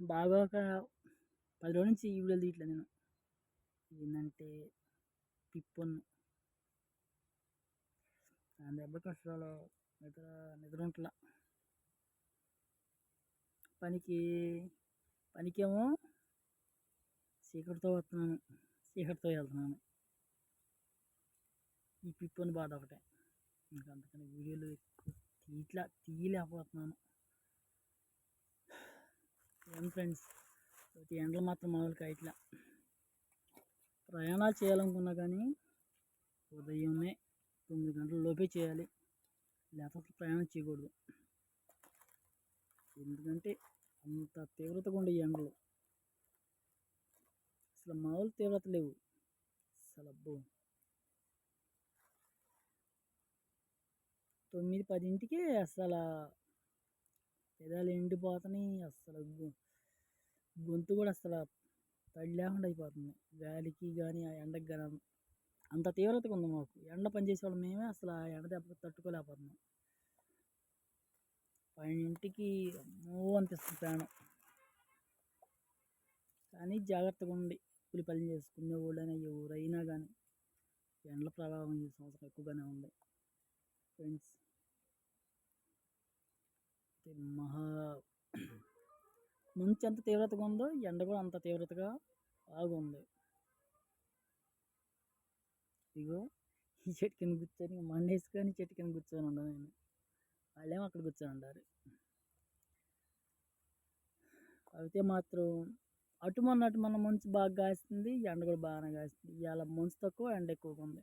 బాగా ఒక పది రోజుల నుంచి ఈ వీడియోలు తీయట్లే నేను. ఏంటంటే పిప్పొన్ను. దాని దెబ్బకి అసలు నిద్ర నిద్ర ఉంటలా పనికి పనికేమో చీకటితో వస్తున్నాను చీకటితో వెళ్తున్నాను. ఈ పిప్పొని బాధ ఒకటే. ఇంకా అందుకని వీడియోలు ఎక్కువ తీయట్లా తీయలేకపోతున్నాను. ఏం ఫ్రెండ్స్ ప్రతి ఎండలు మాత్రం మామూలుగా ఇట్లా. ప్రయాణాలు చేయాలనుకున్నా కానీ ఉదయమే తొమ్మిది గంటల లోపే చేయాలి. లేకపోతే ప్రయాణం చేయకూడదు. ఎందుకంటే అంత తీవ్రతగా ఉండే ఈ ఎండలు. అసలు మామూలు తీవ్రత లేవు. అసలు అబ్బో తొమ్మిది పదింటికి అసలు పెదాలు ఎండిపోతున్నాయి. అసలు గొంతు కూడా అసలు తడి లేకుండా అయిపోతుంది. గాలికి కానీ ఆ ఎండకి కానీ అంత తీవ్రతగా ఉంది మాకు. ఎండ పనిచేసే వాళ్ళు మేమే అసలు ఆ ఎండ దెబ్బ తట్టుకోలేకపోతున్నాం. పన్నెండింటికి అమ్మో అనిపిస్తుంది ప్రాణం. కానీ జాగ్రత్తగా ఉండి కూలి పని చేసుకునే వాళ్ళైనా ఎవరైనా కానీ ఎండల ప్రభావం ఈ సంవత్సరం ఎక్కువగానే ఉంది. ఫ్రెండ్స్ మహా ముంచు ఎంత తీవ్రతగా ఉందో ఎండ కూడా అంత తీవ్రతగా బాగుంది ఇగో ఈ చెట్టు కింద కూర్చొని మండేసుకొని చెట్టు కింద కూర్చొని ఉండను నేను. వాళ్ళేమో అక్కడ కూర్చొని ఉండారు. అయితే మాత్రం అటు మొన్న అటు మొన్న మంచు బాగా కాస్తుంది ఎండ కూడా బాగానే కాస్తుంది. ఇవాళ మంచు తక్కువ ఎండ ఎక్కువగా ఉంది.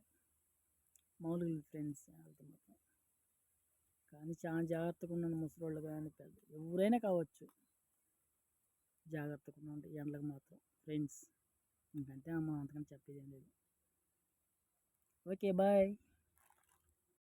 మామూలుగా ఫ్రెండ్స్ వాళ్ళతో మాత్రం కానీ చాలా జాగ్రత్తగా ఉన్నాను ముసలోళ్ళు కానీ పెద్ద ఎవరైనా కావచ్చు. జాగ్రత్తగా ఉండండి ఎండలకు మాత్రం. ఫ్రెండ్స్ ఇంకంటే అమ్మ అంతకని చెప్పేది ఏం లేదు. Okay bye.